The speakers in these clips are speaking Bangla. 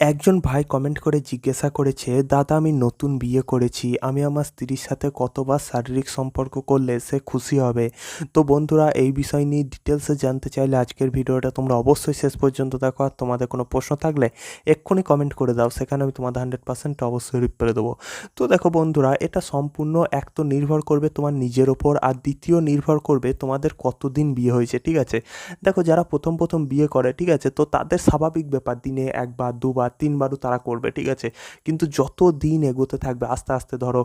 একজন ভাই কমেন্ট করে জিজ্ঞাসা করেছে, দাদা, আমি নতুন বিয়ে করেছি, আমি আমার স্ত্রীর সাথে কতবার শারীরিক সম্পর্ক করলে সে খুশি হবে? তো বন্ধুরা, এই বিষয় নিয়ে ডিটেলসে জানতে চাইলে আজকের ভিডিওটা তোমরা অবশ্যই শেষ পর্যন্ত দেখো। আর তোমাদের কোনো প্রশ্ন থাকলে এক্ষুনি কমেন্ট করে দাও, সেখানে আমি তোমাদের হান্ড্রেড পার্সেন্ট অবশ্যই রিপ্লাই দেবো। তো দেখো বন্ধুরা, এটা সম্পূর্ণ এক তো নির্ভর করবে তোমার নিজের ওপর, আর দ্বিতীয় নির্ভর করবে তোমাদের কতদিন বিয়ে হয়েছে, ঠিক আছে? দেখো যারা প্রথম প্রথম বিয়ে করে, ঠিক আছে? তো তাদের স্বাভাবিক ব্যাপার, দিনে একবার, দুবার তিনবারও তারা করবে, ঠিক আছে? কিন্তু যত দিন এগোতে থাকবে, আস্তে আস্তে ধরো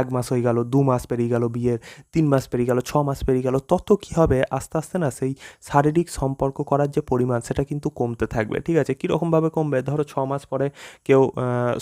এক মাস হয়ে গেল, দু মাস পেরিয়ে গেল বিয়ের, তিন মাস পেরিয়ে গেল, ছ মাস পেরিয়ে গেল, তত কী হবে? আস্তে আস্তে না সেই শারীরিক সম্পর্ক করার যে পরিমাণ, সেটা কিন্তু কমতে থাকবে, ঠিক আছে? কীরকমভাবে কমবে? ধরো ছ মাস পরে কেউ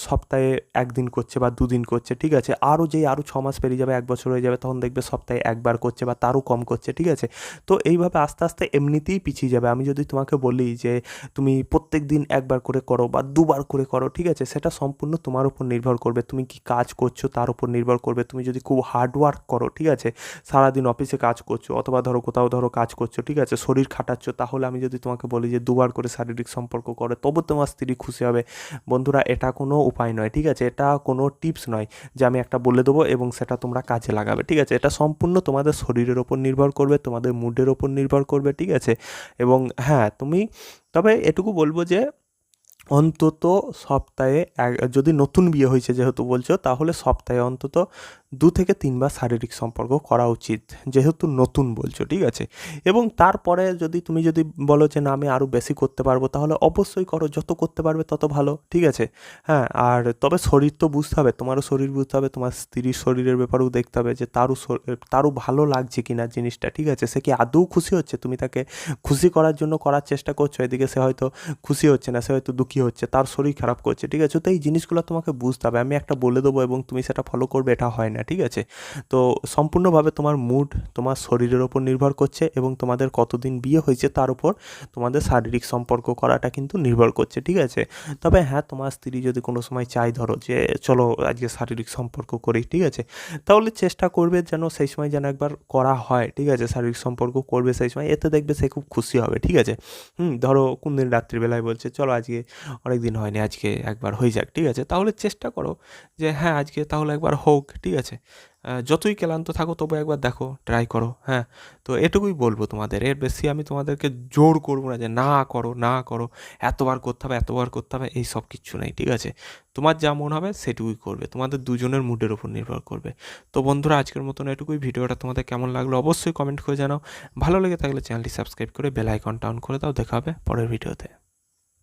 সপ্তাহে একদিন করছে বা দুদিন করছে, ঠিক আছে? আরও যেই আরও ছ মাস পেরিয়ে যাবে, এক বছর হয়ে যাবে, তখন দেখবে সপ্তাহে একবার করছে বা তারও কম করছে, ঠিক আছে? তো এইভাবে আস্তে আস্তে এমনিতেই পিছিয়ে যাবে। আমি যদি তোমাকে বলি যে, তুমি প্রত্যেক দিন একবার করে করো বা দুবার করে করো, ঠিক আছে? সেটা সম্পূর্ণ তোমার উপর নির্ভর করবে। তুমি কি কাজ করছ তার উপর নির্ভর করবে। তুমি যদি খুব হার্ড ওয়ার্ক করো, ঠিক আছে? সারাদিন অফিসে কাজ করছ, অথবা ধরো কোথাও ধরো কাজ করছ, ঠিক আছে? শরীর খাটাচ্ছ, তাহলে আমি যদি তোমাকে বলি যে দুবার করে শারীরিক সম্পর্ক করো, তবু তোমার স্ত্রী খুশি হবে। বন্ধুরা, এটা কোনো উপায় নয়, ঠিক আছে? এটা কোনো টিপস নয় যে আমি একটা বলে দেবো এবং সেটা তোমরা কাজে লাগাবে, ঠিক আছে? এটা সম্পূর্ণ তোমাদের শরীরের ওপর নির্ভর করবে, তোমাদের মুডের ওপর নির্ভর করবে, ঠিক আছে? এবং হ্যাঁ তুমি, তবে এটুকু বলব যে অন্তত সপ্তাহে এক- যদি নতুন বিয়ে হয়েছে যেহেতু বলছো তাহলে সপ্তাহে অন্তত দু থেকে তিনবার শারীরিক সম্পর্ক করা উচিত, যেহেতু নতুন বলছো, ঠিক আছে? এবং তারপরে যদি তুমি যদি বলো যে না, আমি আরও বেশি করতে পারব, তাহলে অবশ্যই করো, যত করতে পারবে তত ভালো, ঠিক আছে? হ্যাঁ আর তবে শরীর তো বুঝতে হবে, তোমারও শরীর বুঝতে হবে, তোমার স্ত্রীর শরীরের ব্যাপারেও দেখতে হবে যে তারও তারও ভালো লাগছে কি না জিনিসটা, ঠিক আছে? সে কি আদৌ খুশি হচ্ছে? তুমি তাকে খুশি করার জন্য করার চেষ্টা করছ, এদিকে সে হয়তো খুশি হচ্ছে না, সে হয়তো দুঃখী হচ্ছে, তার শরীর খারাপ করছে, ঠিক আছে? তো এই জিনিসগুলো তোমাকে বুঝতে হবে, আমি একটা বলে দেবো এবং তুমি সেটা ফলো করবে, এটা হয় না ঠিক আছে? তো সম্পূর্ণভাবে তোমার মুড তোমার শরীরের ওপর নির্ভর করছে এবং তোমাদের কতদিন বিয়ে হয়েছে তার উপর তোমাদের শারীরিক সম্পর্ক করাটা কিন্তু নির্ভর করছে, ঠিক আছে? তবে হ্যাঁ তোমার স্ত্রী যদি কোনো সময় চাই ধরো যে, চলো আজকে শারীরিক সম্পর্ক করি ঠিক আছে? তাহলে চেষ্টা করবে যেন সেই সময় যেন একবার করা হয়, ঠিক আছে? শারীরিক সম্পর্ক করবে সেই সময়, এতে দেখবে সে খুব খুশি হবে, ঠিক আছে? হুম, ধরো কোন দিন রাত্রিবেলায় বলছে, চলো আজকে অনেক দিন হয়নি, আজকে একবার হয়ে যাক ঠিক আছে? তাহলে চেষ্টা করো যে হ্যাঁ আজকে তাহলে একবার হোক ঠিক আছে? আহ, যতই ক্লান্ত থাকো তবু একবার দেখো ট্রাই করো হ্যাঁ? তো এটুকুই বলব তোমাদের। এর বেশি আমি তোমাদেরকে জোর করব না যে না করো না করো এতবার করতে হবে এতবার করতে হবে এই সব কিচ্ছু নেই ঠিক আছে? তোমার যা মন হবে সেটুকুই করবে। তোমাদের দুজনের মুডের উপর নির্ভর করবে। তো বন্ধুরা আজকের মতন এটুকুই। ভিডিওটা তোমাদের কেমন লাগল অবশ্যই কমেন্ট করে জানাও। ভালো লেগে থাকলে চ্যানেলটি সাবস্ক্রাইব করে বেল আইকনটা অন করে দাও। দেখা হবে পরের ভিডিওতে।